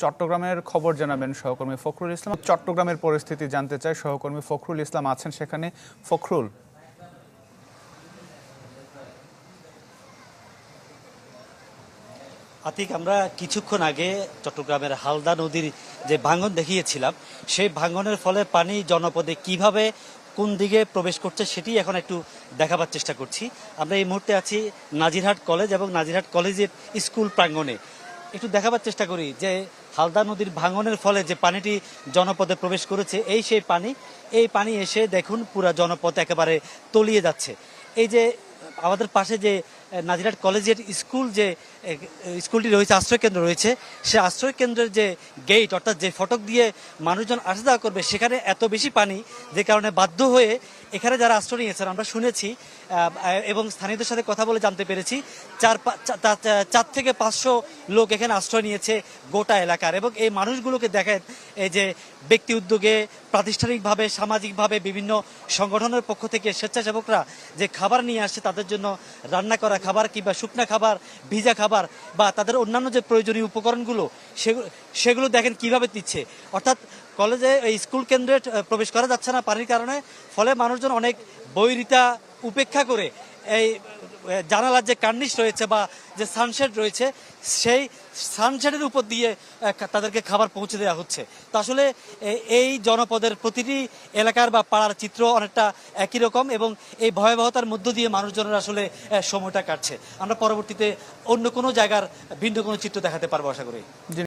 চট্টগ্রামের খবর জানাবেন সহকর্মী ফখরুল ইসলাম। চট্টগ্রামের পরিস্থিতি জানতে চাই। সহকর্মী ফখরুল ইসলাম আছেন সেখানে। ফখরুল। আতিক, আমরা কিছুক্ষণ আগে চট্টগ্রামের হালদা নদীর যে ভাঙন দেখিয়েছিলাম, সেই ভাঙনের ফলে পানি জনপদে কীভাবে কোন দিকে প্রবেশ করছে সেটি এখন একটু দেখাবার চেষ্টা করছি। আমরা এই মুহূর্তে আছি নাজিরহাট কলেজ এবং নাজিরহাট কলেজের স্কুল প্রাঙ্গণে। একটু দেখাবার চেষ্টা করি যে হালদা নদীর ভাঙনের ফলে যে পানিটি জনপদে প্রবেশ করেছে, এই সেই পানি, এই পানি এসে দেখুন পুরা জনপদ একেবারে তলিয়ে যাচ্ছে। এই যে আমাদের পাশে যে আহ, নাজিরহাট কলেজের স্কুল যে স্কুলটি রয়েছে আশ্রয় কেন্দ্র রয়েছে সে আশ্রয় কেন্দ্রের যে গেট অর্থাৎ যে ফটক দিয়ে মানুষজন আসা যাওয়া করবে সেখানে এত বেশি পানি যে কারণে বাধ্য হয়ে এখানে যারা আশ্রয় নিয়েছেন আমরা শুনেছি এবং স্থানীয়দের সাথে কথা বলে জানতে পেরেছি চার চার থেকে পাঁচশো লোক এখানে আশ্রয় নিয়েছে গোটা এলাকার এবং এই মানুষগুলোকে দেখেন এই যে ব্যক্তি উদ্যোগে প্রাতিষ্ঠানিকভাবে সামাজিকভাবে বিভিন্ন সংগঠনের পক্ষ থেকে স্বেচ্ছাসেবকরা যে খাবার নিয়ে আসছে তাদের জন্য রান্না করা খাবার কিংবা শুকনা খাবার, ভিজা খাবার বা তাদের অন্যান্য যে প্রয়োজনীয় উপকরণগুলো সেগুলো দেখেন কীভাবে দিচ্ছে। অর্থাৎ কলেজে স্কুল কেন্দ্রে প্রবেশ করা যাচ্ছে না পানির কারণে। ফলে মানুষজন অনেক বৈরিতা উপেক্ষা করে এই জানালার যে কার্নিশ রয়েছে বা যে সানশেড রয়েছে, সেই সানশেডের উপর দিয়ে তাদেরকে খাবার পৌঁছে দেওয়া হচ্ছে। তো আসলে এই জনপদের প্রতিটি এলাকার বা পাড়ার চিত্র অনেকটা একই রকম এবং এই ভয়াবহতার মধ্য দিয়ে মানুষজনের আসলে সময়টা কাটছে। আমরা পরবর্তীতে অন্য কোনো জায়গার ভিন্ন কোনো চিত্র দেখাতে পারব, আশা করি।